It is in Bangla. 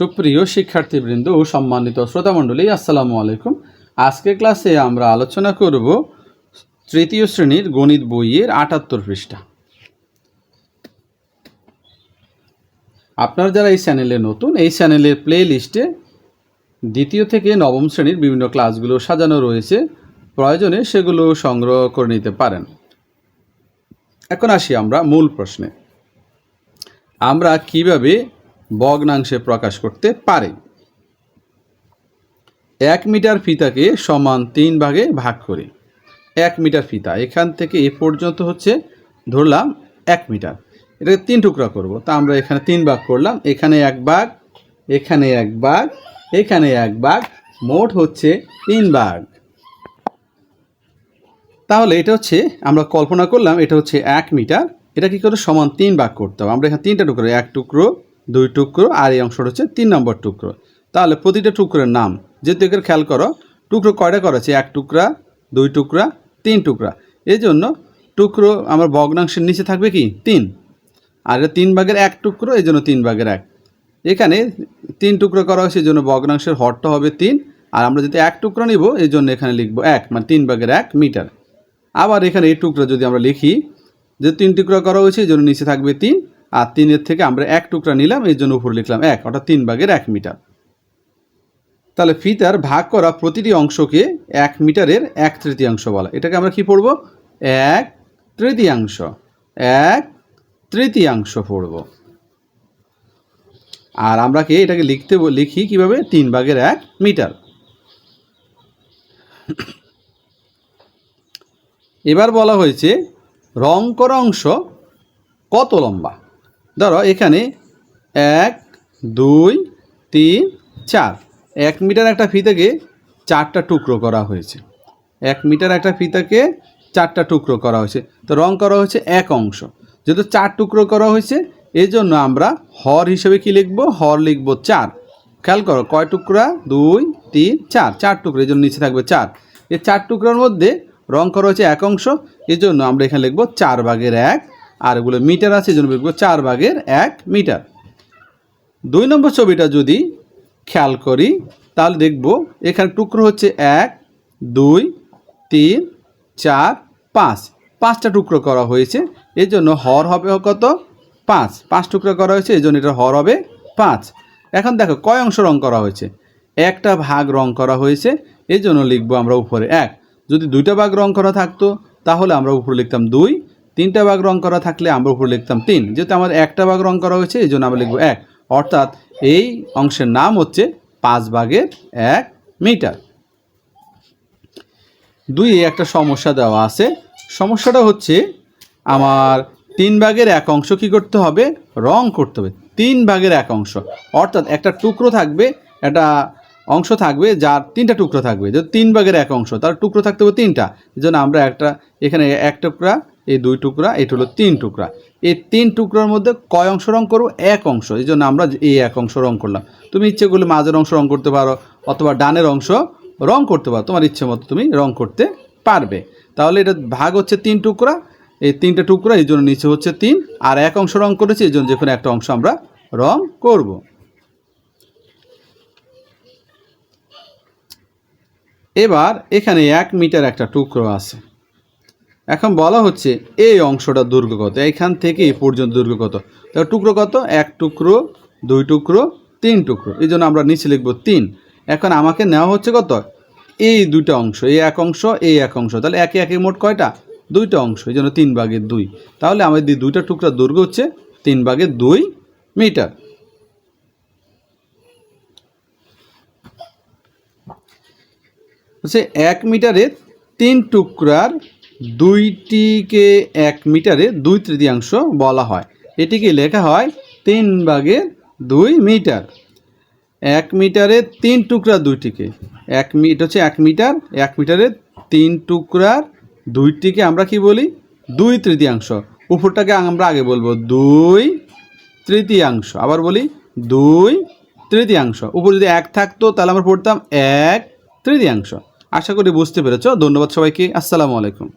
সুপ্রিয় শিক্ষার্থীবৃন্দ ও সম্মানিত শ্রোতামণ্ডলী, আসসালামু আলাইকুম। আজকের ক্লাসে আমরা আলোচনা করব তৃতীয় শ্রেণির গণিত বইয়ের আটাত্তর পৃষ্ঠা। আপনারা যারা এই চ্যানেলে নতুন, এই চ্যানেলের প্লে লিস্টে দ্বিতীয় থেকে নবম শ্রেণির বিভিন্ন ক্লাসগুলো সাজানো রয়েছে, প্রয়োজনে সেগুলো সংগ্রহ করে নিতে পারেন। এখন আসি আমরা মূল প্রশ্নে। আমরা কীভাবে ভগ্নাংশে প্রকাশ করতে পারি। এক মিটার ফিতাকে সমান তিন ভাগে ভাগ করি। এক মিটার ফিতা, এখান থেকে এ পর্যন্ত হচ্ছে ধরলাম এক মিটার। এটাকে তিন টুকরা করব, তা আমরা এখানে তিন ভাগ করলাম, এখানে এক ভাগ, এখানে এক ভাগ, এখানে এক ভাগ, মোট হচ্ছে তিন ভাগ। তাহলে এটা হচ্ছে, আমরা কল্পনা করলাম এটা হচ্ছে এক মিটার, এটা কি করে সমান তিন ভাগ করতে হবে? আমরা এখানে তিনটা টুকরো, এক টুকরো দুই টুকরো আর এই অংশটা হচ্ছে তিন নম্বর টুকরো। তাহলে প্রতিটা টুকরোর নাম যেহেতু এখানে খেয়াল করো, টুকরো কয়টা করা আছে এক টুকরা, দুই টুকরা, তিন টুকরা। এই জন্য টুকরো আমার ভগ্নাংশের নিচে থাকবে কি? তিন। আর এটা তিন ভাগের এক টুকরো এই জন্য তিন ভাগের এক। এখানে তিন টুকরো করা হয়েছে এই জন্য ভগ্নাংশের হরটা হবে তিন। আর আমরা যদি এক টুকরো নিব এই জন্য এখানে লিখব এক মানে তিন ভাগের এক মিটার। আবার এখানে এই টুকরো যদি আমরা লিখি, যে তিন টুকরো করা হয়েছে এই জন্য নিচে থাকবে তিন। আর তিনের থেকে আমরা এক টুকরা নিলাম এই জন্য উপরে লিখলাম এক, অর্থাৎ তিন ভাগের এক মিটার। তাহলে ফিতার ভাগ করা প্রতিটি অংশকে এক মিটারের এক তৃতীয়াংশ বলা। এটাকে আমরা কি পড়ব? এক তৃতীয়াংশ। এক তৃতীয়াংশ পড়ব। আর আমরা কি এটাকে লিখতে লিখি কীভাবে? তিন ভাগের এক মিটার। এবার বলা হয়েছে, রং করা অংশ কত লম্বা? ধরো এখানে এক, দুই, তিন, চার। এক মিটার একটা ফিতাকে চারটা টুকরো করা হয়েছে। এক মিটার একটা ফিতাকে চারটা টুকরো করা হয়েছে। তো রং করা হয়েছে এক অংশ। যেহেতু চার টুকরো করা হয়েছে এই জন্য আমরা হর হিসেবে কি লিখব? হর লিখব চার। খেয়াল করো, কয় টুকরা? দুই, তিন, চার। চার টুকরো এই জন্য নিচে থাকবে চার। এই চার টুকরার মধ্যে রং করা হয়েছে এক অংশ এই জন্য আমরা এখানে লিখব চার ভাগের এক আর এগুলো মিটার আছে এই জন্য চার ভাগের এক মিটার। দুই নম্বর ছবিটা যদি খেয়াল করি, তাহলে দেখব এখানে টুকরো হচ্ছে এক, দুই, তিন, চার, পাঁচ। পাঁচটা টুকরো করা হয়েছে এই জন্য হর হবে কত? পাঁচ। পাঁচ টুকরো করা হয়েছে এই জন্য এটা হর হবে পাঁচ। এখন দেখো, কয় অংশ রং করা হয়েছে? একটা ভাগ রং করা হয়েছে এই জন্য লিখব আমরা উপরে এক। যদি দুইটা ভাগ রং করা থাকতো, তাহলে আমরা উপরে লিখতাম দুই তিনটা ভাগ রং করা থাকলে আমরা উপরে লিখতাম তিন। যেহেতু আমার একটা ভাগ রং করা হয়েছে এই জন্য আমরা লিখব এক। অর্থাৎ এই অংশের নাম হচ্ছে পাঁচ ভাগের এক মিটার। দুই, একটা সমস্যা দেওয়া আছে। সমস্যাটা হচ্ছে আমার তিন ভাগের এক অংশ কি করতে হবে? রং করতে হবে। তিন ভাগের এক অংশ। অর্থাৎ একটা টুকরো থাকবে, একটা অংশ থাকবে যার তিনটা টুকরো থাকবে। যে তিন ভাগের এক অংশ, তার টুকরো থাকতে হবে তিনটা। জন্য আমরা একটা, এখানে এক টুকরা এই দুই টুকরা, এটা হলো তিন টুকরা। এই তিন টুকরার মধ্যে কয় অংশ রং করব? এক অংশ। এই জন্য আমরা এই এক অংশ রং করলাম। তুমি ইচ্ছে করলে মাঝের অংশ রং করতে পারো অথবা ডানের অংশ রং করতে পারো। তোমার ইচ্ছে মতো তুমি রং করতে পারবে। তাহলে এটা ভাগ হচ্ছে তিন টুকরা। এই তিনটে টুকরা, এই জন্য নিচে হচ্ছে তিন। আর এক অংশ রং করেছি, এই জন্য যে কোনো একটা অংশ আমরা রং করব। এবার এখানে এক মিটার একটা টুকরো আছে। এখন বলা হচ্ছে এই অংশটা দৈর্ঘ্য কত এইখান থেকে এই পর্যন্ত দৈর্ঘ্য কত তাহলে টুকরো কত? এক টুকরো, দুই টুকরো, তিন টুকরো। এই জন্য আমরা নিচে লিখব তিন। এখন আমাকে নেওয়া হচ্ছে কত? এই দুইটা অংশ, এই এক অংশ, এই এক অংশ। তাহলে একে একে মোট কয়টা? দুইটা অংশ, এই জন্য তিন ভাগের দুই। তাহলে আমাদের দুইটা টুকরা দৈর্ঘ্য হচ্ছে তিন ভাগের দুই মিটার। হচ্ছে এক মিটারে তিন টুকরার দুইটিকে এক মিটারে দুই তৃতীয়াংশ বলা হয়। এটিকে লেখা হয় তিন ভাগের দুই মিটার। এক মিটারে তিন টুকরা দুইটিকে। এক মিট হচ্ছে এক মিটার। এক মিটারে তিন টুকরার দুইটিকে আমরা কি বলি? দুই তৃতীয়াংশ। উপরটাকে আমরা আগে বলব দুই তৃতীয়াংশ। আবার বলি দুই তৃতীয়াংশ। উপর যদি এক থাকতো তাহলে আমরা পড়তাম এক তৃতীয়াংশ। আশা করি বুঝতে পেরেছ। ধন্যবাদ সবাইকে। আসসালামু আলাইকুম।